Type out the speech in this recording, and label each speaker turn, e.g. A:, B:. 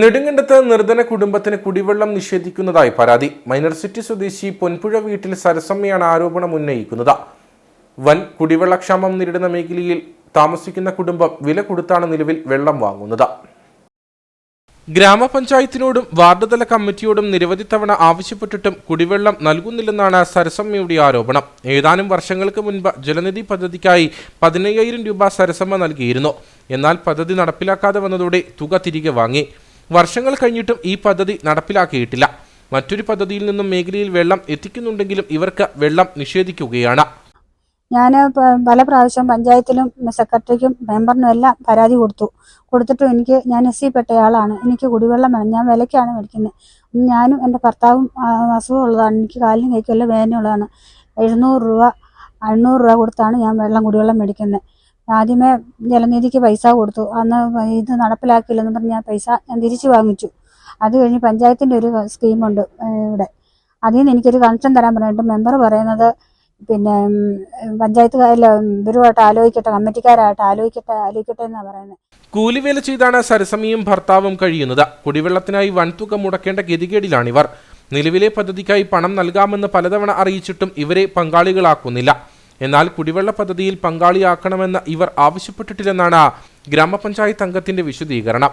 A: നെടുങ്കണ്ടത്ത് നിർധന കുടുംബത്തിന് കുടിവെള്ളം നിഷേധിക്കുന്നതായി പരാതി. മൈനർ സിറ്റി സ്വദേശി പൊൻപുഴ വീട്ടിൽ സരസമ്മയാണ് ആരോപണം ഉന്നയിക്കുന്നത്. വൻ കുടിവെള്ളക്ഷാമം നേരിടുന്ന മേഖലയിൽ താമസിക്കുന്ന കുടുംബം വില കൊടുത്താണ് നിലവിൽ വെള്ളം വാങ്ങുന്നത്. ഗ്രാമപഞ്ചായത്തിനോടും വാർഡുതല കമ്മിറ്റിയോടും നിരവധി തവണ ആവശ്യപ്പെട്ടിട്ടും കുടിവെള്ളം നൽകുന്നില്ലെന്നാണ് സരസമ്മയുടെ ആരോപണം. ഏതാനും വർഷങ്ങൾക്ക് മുൻപ് ജലനിധി പദ്ധതിക്കായി പതിനയ്യായിരം രൂപ സരസമ്മ നൽകിയിരുന്നു. എന്നാൽ പദ്ധതി നടപ്പിലാക്കാതെ വന്നതോടെ തുക തിരികെ വാങ്ങി. വർഷങ്ങൾ കഴിഞ്ഞിട്ടും ഈ പദ്ധതി നടപ്പിലാക്കിയിട്ടില്ല. മറ്റൊരു പദ്ധതിയിൽ നിന്നും മേഖലയിൽ വെള്ളം എത്തിക്കുന്നുണ്ടെങ്കിലും ഇവർക്ക് വെള്ളം നിഷേധിക്കുകയാണ്.
B: ഞാൻ പല പ്രാവശ്യം പഞ്ചായത്തിലും സെക്രട്ടറിക്കും മെമ്പറിനും എല്ലാം പരാതി കൊടുത്തു. കൊടുത്തിട്ടും എനിക്ക് ഞാൻ എസ് സി പെട്ടയാളാണ്. എനിക്ക് കുടിവെള്ളം വേണം. ഞാൻ വിലയ്ക്കാണ് മേടിക്കുന്നത്. ഞാനും എന്റെ ഭർത്താവും അസുഖമുള്ളതാണ് എനിക്ക് കാലിനും കൈക്കെല്ലാം വേദനയുള്ളതാണ്. എഴുന്നൂറ് രൂപ എണ്ണൂറ് രൂപ കൊടുത്താണ് ഞാൻ വെള്ളം കുടിവെള്ളം മേടിക്കുന്നത്. ആദ്യമേ ജലനിധിക്ക് പൈസ കൊടുത്തു. അന്ന് ഇത് നടപ്പിലാക്കിയില്ലെന്ന് പറഞ്ഞ് ഞാൻ പൈസ ഞാൻ തിരിച്ചു വാങ്ങിച്ചു. അത് കഴിഞ്ഞ് പഞ്ചായത്തിന്റെ ഒരു സ്കീമുണ്ട് ഇവിടെ. അതിൽ നിന്ന് എനിക്കൊരു കണക്ഷൻ തരാൻ പറഞ്ഞിട്ട് മെമ്പർ പറയുന്നത് പിന്നെ പഞ്ചായത്തുകാരിൽ ഇവരുമായിട്ട് ആലോചിക്കട്ടെ കമ്മിറ്റിക്കാരായിട്ട് ആലോചിക്കട്ടെ ആലോചിക്കട്ടെ എന്നാണ് പറയുന്നത്
A: കൂലിവേല ചെയ്താണ് സരസമിയും ഭർത്താവും കഴിയുന്നത്. കുടിവെള്ളത്തിനായി വൻതുക മുടക്കേണ്ട ഗതികേടിലാണിവർ. നിലവിലെ പദ്ധതിക്കായി പണം നൽകാമെന്ന് പലതവണ അറിയിച്ചിട്ടും ഇവരെ പങ്കാളികളാക്കുന്നില്ല. എന്നാൽ കുടിവെള്ള പദ്ധതിയിൽ പങ്കാളിയാക്കണമെന്ന് ഇവർ ആവശ്യപ്പെട്ടിട്ടില്ലെന്നാണ് ഗ്രാമപഞ്ചായത്ത് അംഗത്തിന്റെ വിശദീകരണം.